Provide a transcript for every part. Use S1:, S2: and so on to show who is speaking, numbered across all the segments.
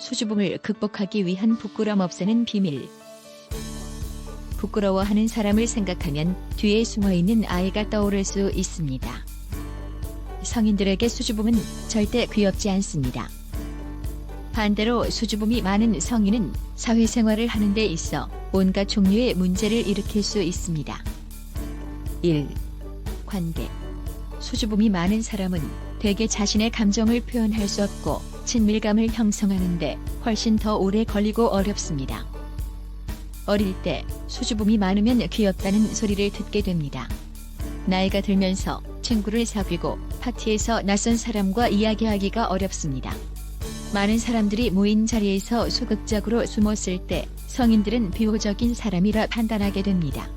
S1: 수줍음을 극복하기 위한 부끄럼 없애는 비밀. 부끄러워하는 사람을 생각하면 뒤에 숨어 있는 아이가 떠오를 수 있습니다. 성인들에게 수줍음은 절대 귀엽지 않습니다. 반대로 수줍음이 많은 성인은 사회생활을 하는 데 있어 온갖 종류의 문제를 일으킬 수 있습니다. 1. 관계. 수줍음이 많은 사람은 대개 자신의 감정을 표현할 수 없고 친밀감을 형성하는데 훨씬 더 오래 걸리고 어렵습니다. 어릴 때 수줍음이 많으면 귀엽다는 소리를 듣게 됩니다. 나이가 들면서 친구를 사귀고 파티에서 낯선 사람과 이야기하기가 어렵습니다. 많은 사람들이 모인 자리에서 소극적으로 숨었을 때 성인들은 비호적인 사람이라 판단하게 됩니다.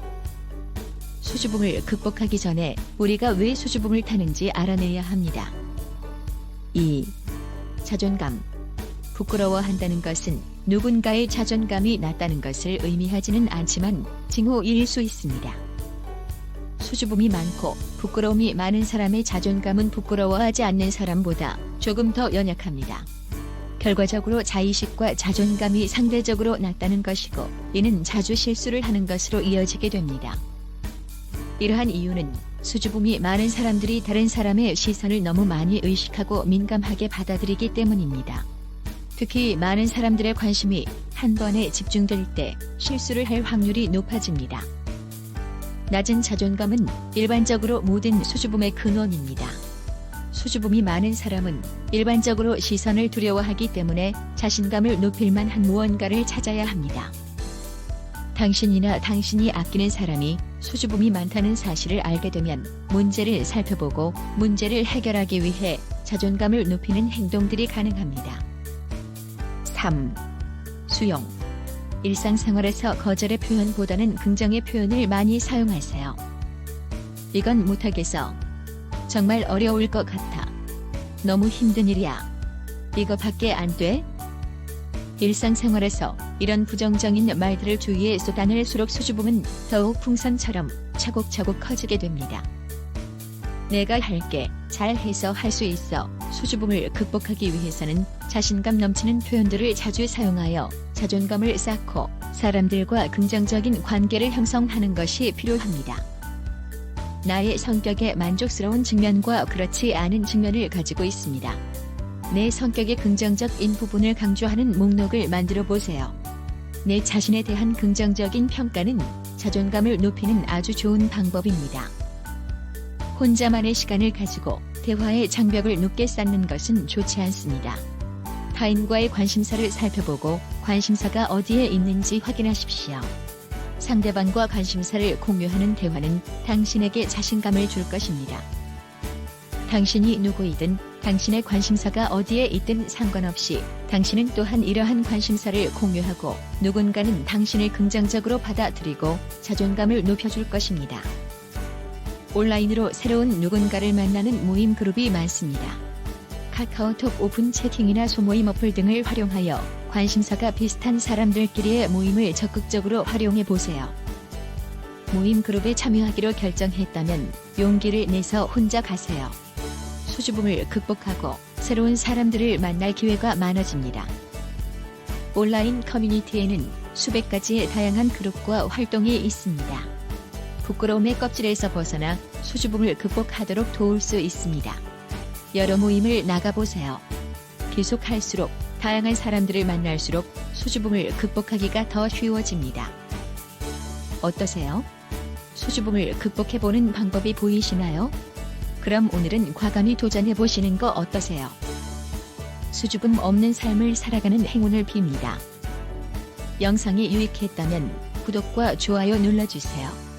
S1: 수줍음을 극복하기 전에 우리가 왜 수줍음을 타는지 알아내야 합니다. 2. 자존감. 부끄러워한다는 것은 누군가의 자존감이 낮다는 것을 의미하지는 않지만 징후일 수 있습니다. 수줍음이 많고 부끄러움이 많은 사람의 자존감은 부끄러워하지 않는 사람보다 조금 더 연약합니다. 결과적으로 자의식과 자존감이 상대적으로 낮다는 것이고 이는 자주 실수를 하는 것으로 이어지게 됩니다. 이러한 이유는 수줍음이 많은 사람들이 다른 사람의 시선을 너무 많이 의식하고 민감하게 받아들이기 때문입니다. 특히 많은 사람들의 관심이 한 번에 집중될 때 실수를 할 확률이 높아집니다. 낮은 자존감은 일반적으로 모든 수줍음의 근원입니다. 수줍음이 많은 사람은 일반적으로 시선을 두려워하기 때문에 자신감을 높일 만한 무언가를 찾아야 합니다. 당신이나 당신이 아끼는 사람이 수줍음이 많다는 사실을 알게 되면 문제를 살펴보고 문제를 해결하기 위해 자존감을 높이는 행동들이 가능합니다. 3. 수용. 일상생활에서 거절의 표현보다는 긍정의 표현을 많이 사용하세요. 이건 못하겠어. 정말 어려울 것 같아. 너무 힘든 일이야. 이거밖에 안 돼? 일상생활에서 이런 부정적인 말들을 주위에 쏟아낼수록 수줍음은 더욱 풍선처럼 차곡차곡 커지게 됩니다. 내가 할게, 잘해서 할 수 있어. 수줍음을 극복하기 위해서는 자신감 넘치는 표현들을 자주 사용하여 자존감을 쌓고 사람들과 긍정적인 관계를 형성하는 것이 필요합니다. 나의 성격에 만족스러운 측면과 그렇지 않은 측면을 가지고 있습니다. 내 성격의 긍정적인 부분을 강조하는 목록을 만들어 보세요. 내 자신에 대한 긍정적인 평가는 자존감을 높이는 아주 좋은 방법입니다. 혼자만의 시간을 가지고 대화의 장벽을 높게 쌓는 것은 좋지 않습니다. 타인과의 관심사를 살펴보고 관심사가 어디에 있는지 확인하십시오. 상대방과 관심사를 공유하는 대화는 당신에게 자신감을 줄 것입니다. 당신이 누구이든 당신의 관심사가 어디에 있든 상관없이 당신은 또한 이러한 관심사를 공유하고 누군가는 당신을 긍정적으로 받아들이고 자존감을 높여줄 것입니다. 온라인으로 새로운 누군가를 만나는 모임 그룹이 많습니다. 카카오톡 오픈 채팅이나 소모임 어플 등을 활용하여 관심사가 비슷한 사람들끼리의 모임을 적극적으로 활용해 보세요. 모임 그룹에 참여하기로 결정했다면 용기를 내서 혼자 가세요. 수줍음을 극복하고 새로운 사람들을 만날 기회가 많아집니다. 온라인 커뮤니티에는 수백 가지의 다양한 그룹과 활동이 있습니다. 부끄러움의 껍질에서 벗어나 수줍음을 극복하도록 도울 수 있습니다. 여러 모임을 나가보세요. 계속할수록 다양한 사람들을 만날수록 수줍음을 극복하기가 더 쉬워집니다. 어떠세요? 수줍음을 극복해보는 방법이 보이시나요? 그럼 오늘은 과감히 도전해보시는 거 어떠세요? 수줍음 없는 삶을 살아가는 행운을 빕니다. 영상이 유익했다면 구독과 좋아요 눌러주세요.